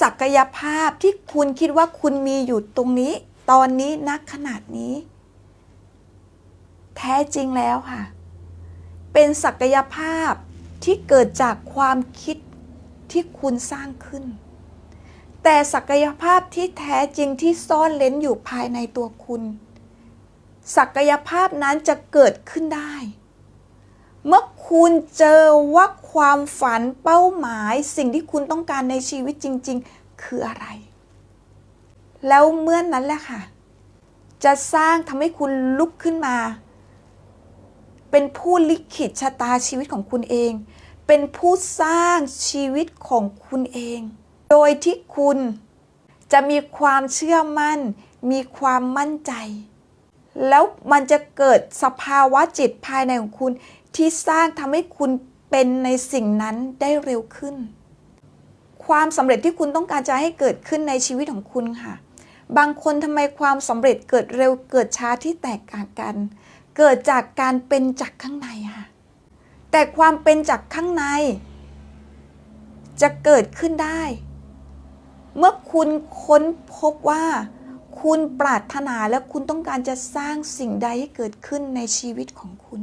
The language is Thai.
ศักยภาพที่คุณคิดว่าคุณมีอยู่ตรงนี้ ตอนนี้นักขนาดนี้ แท้จริงแล้วค่ะ เป็นศักยภาพที่เกิดจากความคิดที่คุณสร้างขึ้น แต่ศักยภาพที่แท้จริงที่ซ่อนเล้นอยู่ภายในตัวคุณ ศักยภาพนั้นจะเกิดขึ้นได้ เมื่อ คุณเจอว่าความฝันเป้าหมาย สิ่งที่คุณต้องการในชีวิตจริง ๆ คืออะไร แล้วเมื่อนนั้นแหละค่ะ จะสร้างทำให้คุณลุกขึ้นมา เป็นผู้ลิขิตชะตาชีวิตของคุณเอง เป็นผู้สร้างชีวิตของคุณเอง โดยที่คุณจะมีความเชื่อมั่น มีความมั่นใจ แล้วมันจะเกิดสภาวะจิตภายในของคุณ ที่สร้างทำให้คุณเป็นในสิ่งนั้นได้เร็วขึ้น ความสำเร็จที่คุณต้องการจะให้เกิดขึ้นในชีวิตของคุณค่ะ บางคนทำไมความสำเร็จเกิดเร็วเกิดช้าที่แตกต่างกัน เกิดจากการเป็นจากข้างในค่ะ แต่ความเป็นจากข้างใน จะเกิดขึ้นได้ เมื่อคุณค้นพบว่า คุณปรารถนาและคุณต้องการจะสร้างสิ่งใดให้เกิดขึ้นในชีวิตของคุณ